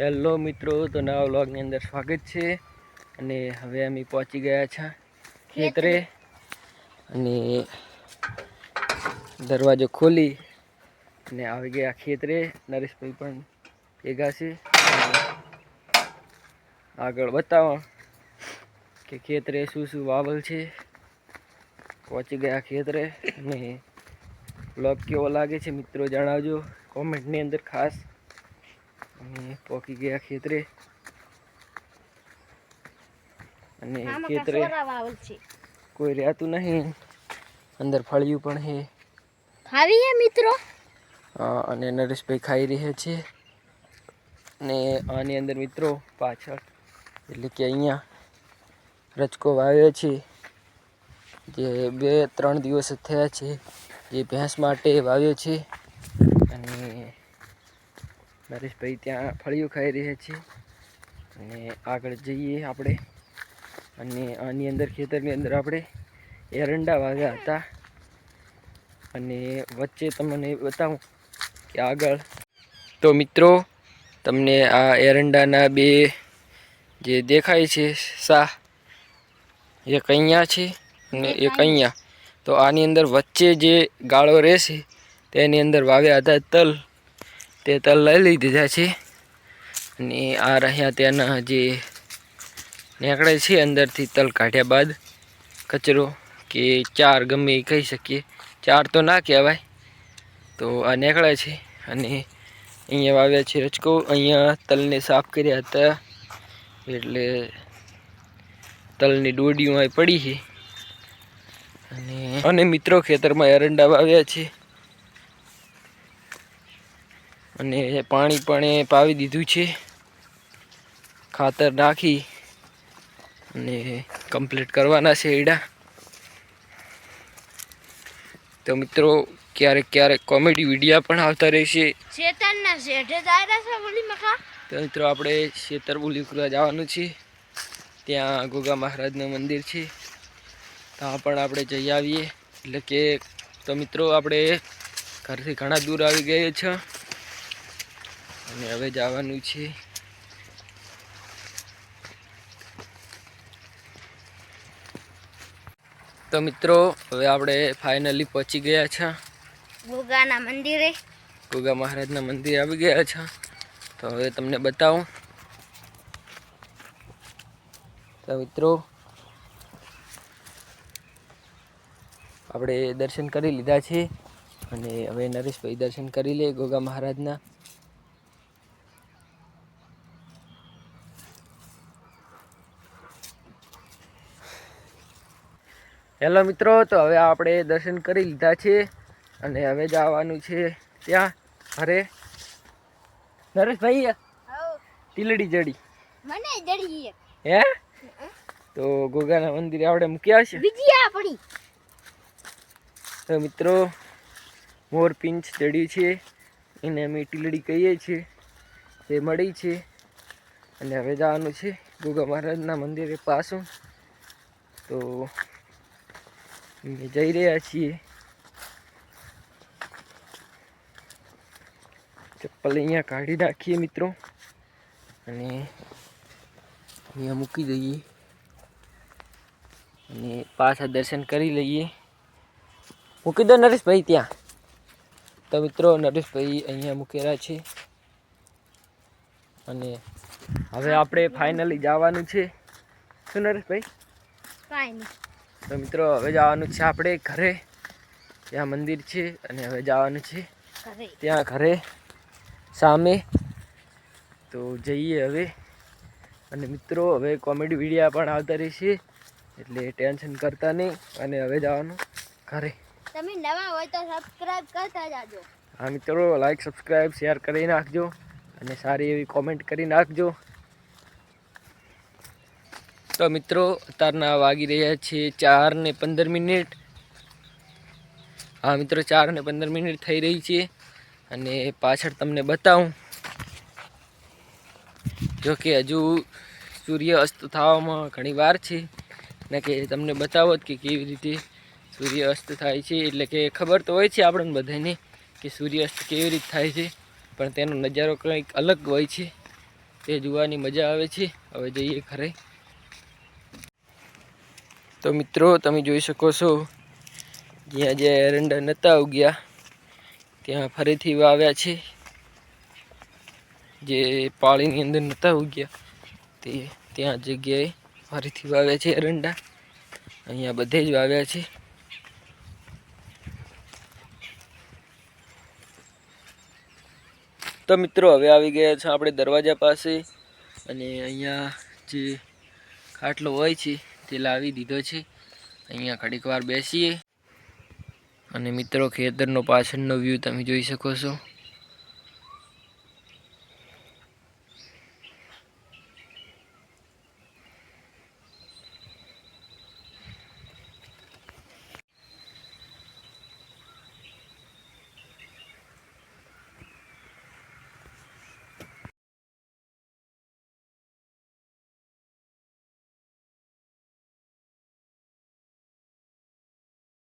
Hello મિત્રો, તો નવા વ્લોગની અંદર સ્વાગત છે. અને હવે અમે પહોંચી ગયા છે ખેતરે. અને દરવાજો ખોલી અને આવી ગયા ખેતરે. નરેશભાઈ પણ ભેગા છે. આગળ બતાવો કે ખેતરે શું શું વાવલ છે. પહોંચી ગયા ખેતરે. અને બ્લોગ કેવો લાગે છે મિત્રો જણાવજો. કોમેન્ટની અંદર ખાસ પહોંચી ગયા ખેતરે. અને ખેતરે કોઈ રહેતું નહીં. અંદર ફળિયું પણ હે ખાવી હે મિત્રો? અને નરેશભાઈ ખાઈ રહ્યા છે. અને આની અંદર મિત્રો પાછળ એટલે કે અહીંયા રચકો વાવ્યો છે. જે બે ત્રણ દિવસ થયા છે. જે ભેંસ માટે વાવ્યો છે. નરેશભાઈ ત્યાં ફળિયું ખાઈ રહ્યા છે. અને આગળ જઈએ આપણે. અને આની અંદર ખેતરની અંદર આપણે એરંડા વાવ્યા હતા. અને વચ્ચે તમને બતાવું કે આગળ. તો મિત્રો તમને આ એરંડાના બે જે દેખાય છે સા એક અહીંયા છે અને એક અહીંયા. તો આની અંદર વચ્ચે જે ગાળો રહેશે તેની અંદર વાવ્યા હતા તલ. તે તલ લઈ લીધા છે. અને આ રહ્યા ત્યાંના જે નીકળે છે અંદરથી તલ કાઢ્યા બાદ કચરો કે ચાર ગમે એ કહી શકીએ. ચાર તો ના કહેવાય. તો આ નીકળે છે અને અહીંયા વાવ્યા છે રચકો અહીંયા તલને સાફ કર્યા હતા. એટલે તલની ડોડીઓ અહીં પડી છે. અને અને મિત્રો ખેતરમાં એરંડા વાવ્યા છે. અને પાણી પણ એ પાવી દીધું છે. ખાતર નાખી અને કમ્પ્લીટ કરવાના છે એડા તો મિત્રો ક્યારેક ક્યારેક કોમેડી વિડીયા પણ આવતા રહેશે. શેઠે છે બોલી મખા. તો મિત્રો આપણે શેતરબુલી કરવા જવાનું છે. ત્યાં ગોગા મહારાજનું મંદિર છે. ત્યાં પણ આપણે જઈ આવીએ. એટલે કે તો મિત્રો આપણે ઘરથી ઘણા દૂર આવી ગયા છે. અને હવે જવાનું છે. તો મિત્રો હવે આપણે ફાઇનલી પહોંચી ગયા છે. ગોગાના મંદિરે. ગોગા મહારાજના મંદિર આવી ગયા છે. તો હવે તમને બતાવું. તો મિત્રો આપણે દર્શન કરી લીધા છે. અને હવે નરેશભાઈ દર્શન કરી લે ગોગા મહારાજના. હેલો મિત્રો તો હવે આપણે દર્શન કરી લીધા છે અને હવે જવાનું છે ત્યાં અરે નરેશભાઈ ટીલડી જડી. મને જડી હે? તો ગોગાના મંદિરે આપણે મૂક્યા છે બીજી આ પડી. તો મિત્રો મોર પિંચ ચડ્યું છે. એને અમે ટીલડી કહીએ છીએ. તે મળી છે. અને હવે જવાનું છે ગોગા મહારાજના મંદિરે પાછું. તો અમે જઈ રહ્યા છીએ. ચપ્પલ અહીંયા કાઢી નાખીએ મિત્રો. અને અહીંયા મૂકી દઈએ. અને પાછા દર્શન કરી લઈએ. મૂકી દો નરેશભાઈ ત્યાં. તો મિત્રો નરેશભાઈ અહીંયા મૂકેલા છે. અને હવે આપણે ફાઇનલી જવાનું છે. શું નરેશભાઈ? તો મિત્રો હવે જવાનું છે આપણે ઘરે. ત્યાં મંદિર છે અને હવે જવાનું છે ત્યાં ઘરે સામે. તો જઈએ હવે. અને મિત્રો હવે કોમેડી વિડીયા પણ આવતા રહેશે એટલે ટેન્શન કરતા નહીં. અને હવે જવાનું ઘરે. તમે નવા હોય તો સબસ્ક્રાઇબ કરતા જાજો. હા મિત્રો લાઈક સબસ્ક્રાઇબ શેર કરી નાખજો. અને સારી એવી કોમેન્ટ કરી નાખજો. તો મિત્રો અત્યારના વાગી રહ્યા છે ચાર ને પંદર મિનિટ. હા, મિત્રો, ચાર ને પંદર મિનિટ થઈ રહી છે અને પાછળ તમને બતાવું. જો કે હજુ સૂર્ય અસ્ત થવામાં ઘણી વાર છે. ને કે તમને બતાવો કે કેવી રીતે સૂર્ય અસ્ત થાય છે. એટલે કે ખબર તો હોય છે આપણને બધાને કે સૂર્યાસ્ત કેવી રીતે થાય છે. પણ તેનો નજારો કંઈક અલગ હોય છે. તે જોવાની મજા આવે છે. હવે જઈએ ખરે તો મિત્રો, તમે જોઈ શકો છો, જ્યાં જ્યાં એરંડા નહોતા ઉગ્યા, ત્યાં ફરીથી વાવ્યા છે. જે પાળીની અંદર નહોતા ઉગ્યા, તે ત્યાં જગ્યાએ ફરીથી વાવ્યા છે એરંડા. અહીંયા બધે જ વાવ્યા છે. તો મિત્રો, હવે આવી ગયા છે આપણે દરવાજા પાસે અને અહીંયા જે ખાટલો હોય છે તે લાવી દીધો છે. અહીંયા ઘડીક વાર બેસીએ. અને મિત્રો, ખેતરનો પાછળનો વ્યૂ તમે જોઈ શકો છો.